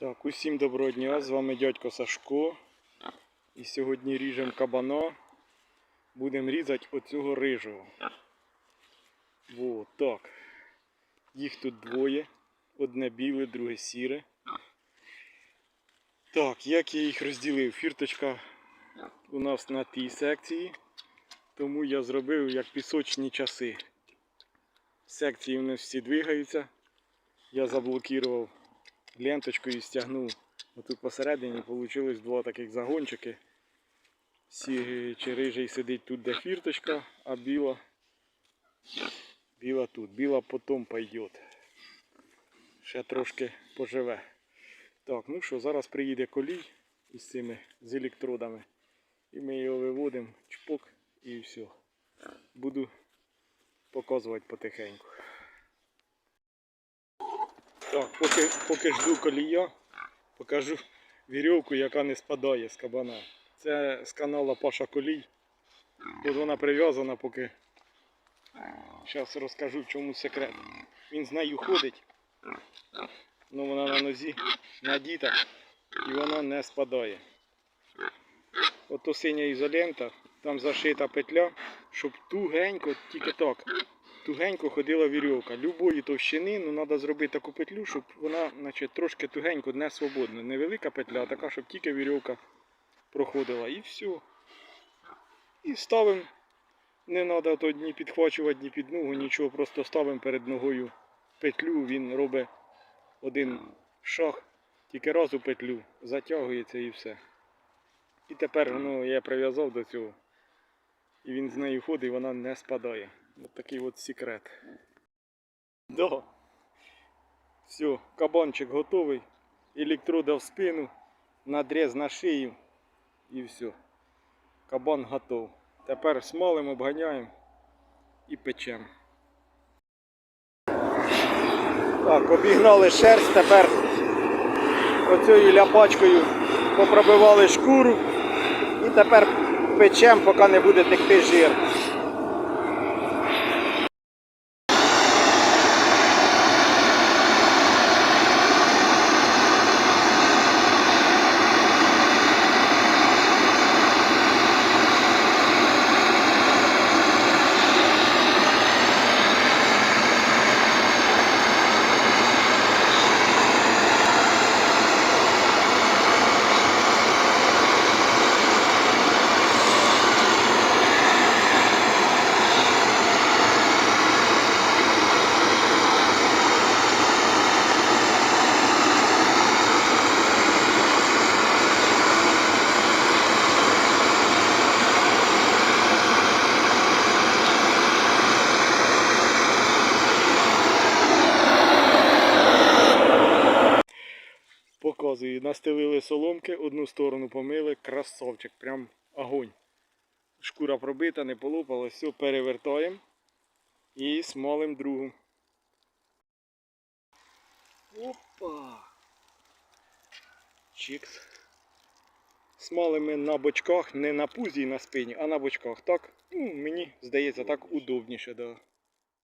Так, усім доброго дня, з вами дядько Сашко. І сьогодні ріжемо кабана. Будемо різати оцього рижого. Во, так. Їх тут двоє. Одне біле, друге сіре. Так, як я їх розділив? Фірточка у нас на тій секції. Тому я зробив як пісочні часи. Секції у нас всі двигаються. Я заблокував ленточкою стягнув. Отут посередині вийшло два таких загончики. Сі, чи рижий сидить тут, де фірточка, а біла, біла тут. Біла потім пойде. Ще трошки поживе. Так, ну що, зараз приїде колій із цими з електродами. І ми його виводимо, чпок і все. Буду показувати потихеньку. Так, поки, поки жду колія, покажу вірьовку, яка не спадає з кабана. Це з канала Паша Колій. От вона прив'язана, поки. Зараз розкажу в чому секрет. Він з нею ходить. Ну вона на нозі надіта і вона не спадає. Ото синя ізолента, там зашита петля, щоб тугенько, тільки так, тугенько ходила вірьовка. Любої товщини, ну треба зробити таку петлю, щоб вона значить, трошки тугенько, не свободно. Невелика петля, а така, щоб тільки вірьовка проходила. І все. І ставимо. Не треба то ні підхвачувати, ні під ногу, нічого. Просто ставимо перед ногою петлю, він робить один шаг, тільки раз у петлю, затягується і все. І тепер ну, я прив'язав до цього. І він з нею ходить, і вона не спадає. Ось такий от секрет. Да. Все, кабанчик готовий. Електрода в спину, надріз на шию і все. Кабан готов. Тепер смалим, обганяємо і печемо. Так, обігнали шерсть, тепер оцією ляпачкою попробивали шкуру і тепер печемо, поки не буде текти жир. Показую, настелили соломки, одну сторону помили, красавчик, прям огонь. Шкура пробита, не полопалась, все, перевертаємо і смалим другу. Опа! Чікс. Смалимо ми на бочках, не на пузі і на спині, а на бочках. Так, ну, мені здається, так удобніше. Да.